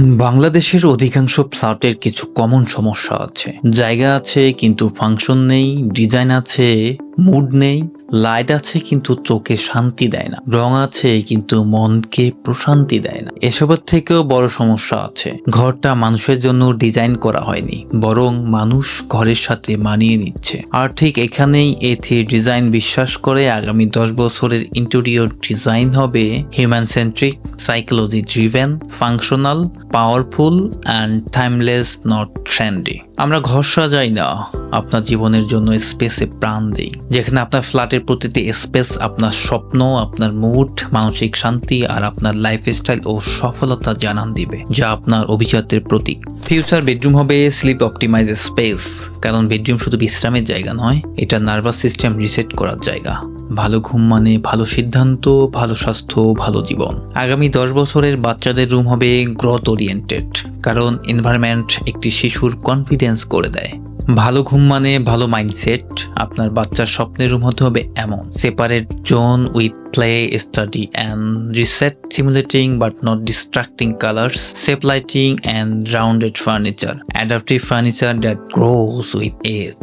বাংলাদেশের অধিকাংশ ফ্ল্যাটের কিছু কমন সমস্যা আছে। জায়গা আছে, কিন্তু ফাংশন নেই ডিজাইন আছে মুড নেই। লাইট আছে কিন্তু চোখে শান্তি দেয় না। রং আছে কিন্তু মনকে প্রশান্তি দেয় না। এসবের থেকেও বড় সমস্যা আছে। ঘরটা মানুষের জন্য ডিজাইন করা হয়নি, বরং মানুষ ঘরের সাথে মানিয়ে নিচ্ছে। আর ঠিক এখানেই এ থ্রি ডিজাইন বিশ্বাস করে আগামী দশ বছরের ইন্টেরিয়র ডিজাইন হবে human centric psychology driven, functional, powerful, and timeless, not trendy. আমরা ঘর সাজাই না। আপনার জীবনের জন্য স্পেসে প্রাণ দেই। যেখানে আপনার ফ্ল্যাটের প্রতিটি স্পেস, আপনার স্বপ্ন, আপনার মুড, মানসিক শান্তি আর আপনার লাইফস্টাইল ও সফলতা জানান দিবে, যা আপনার অভিজাতের প্রতীক। ফিউচার বেডরুম হবে স্লিপ অপটিমাইজ স্পেস কারণ বেডরুম শুধু বিশ্রামের জায়গা নয়, এটা নার্ভাস সিস্টেম রিসেট করার জায়গা। ভালো ঘুম মানে ভালো সিদ্ধান্ত, ভালো স্বাস্থ্য, ভালো জীবন। আগামী দশ বছরের বাচ্চাদের রুম হবে গ্রোথ ওরিয়েন্টেড কারণ এনভায়রনমেন্ট একটি শিশুর কনফিডেন্স করে দেয়। ভালো ঘুম মানে ভালো মাইন্ডসেট আপনার বাচ্চার স্বপ্নের রুম হতে হবে এমন। Separate zone with play study and reset simulating but not distracting colours safe lighting and rounded furniture adaptive furniture that grows with age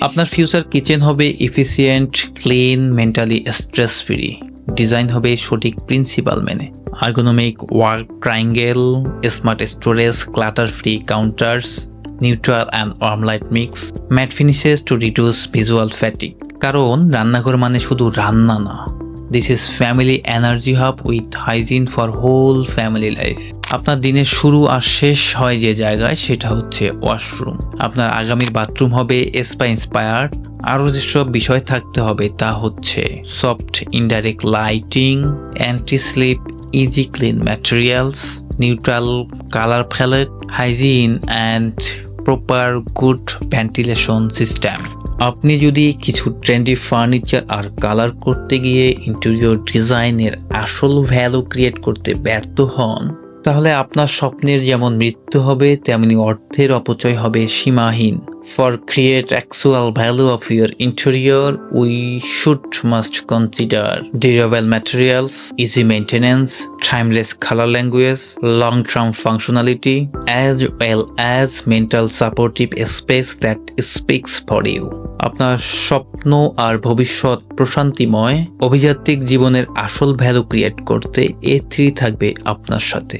আপনার ফিউচার কিচেন হবে efficient clean mentally stress free design হবে সঠিক principle মেনে। Ergonomic work triangle smart storage clutter free counters neutral and warm light mix matte finishes to reduce visual fatigue কারণ রান্নাঘর মানে শুধু রান্না না this is family energy hub with hygiene for whole family life আপনার দিনের শুরু আর শেষ হয় যে জায়গায়, সেটা হচ্ছে ওয়াশরুম আপনার আগামীর বাথরুম হবে এসপা ইন্সপায়ার্ড আরও যেসব বিষয় থাকতে হবে তা হচ্ছে soft indirect lighting anti slip easy clean materials neutral colour palette hygiene and proper good ventilation system আপনি যদি কিছু ট্রেন্ডি ফার্নিচার আর কালার করতে গিয়ে ইন্টেরিয়র ডিজাইনের আসল ভ্যালু ক্রিয়েট করতে ব্যর্থ হন, তাহলে আপনার স্বপ্নের যেমন মৃত্যু হবে, তেমনি অর্থের অপচয় হবে সীমাহীন। Create actual value of your interior we should must consider durable materials easy maintenance timeless colour language long term functionality as well as mental supportive space that speaks for you আপনার স্বপ্ন আর ভবিষ্যৎ প্রশান্তিময় অভিজাত্মিক জীবনের আসল ভ্যালু ক্রিয়েট করতে A three থাকবে আপনার সাথে।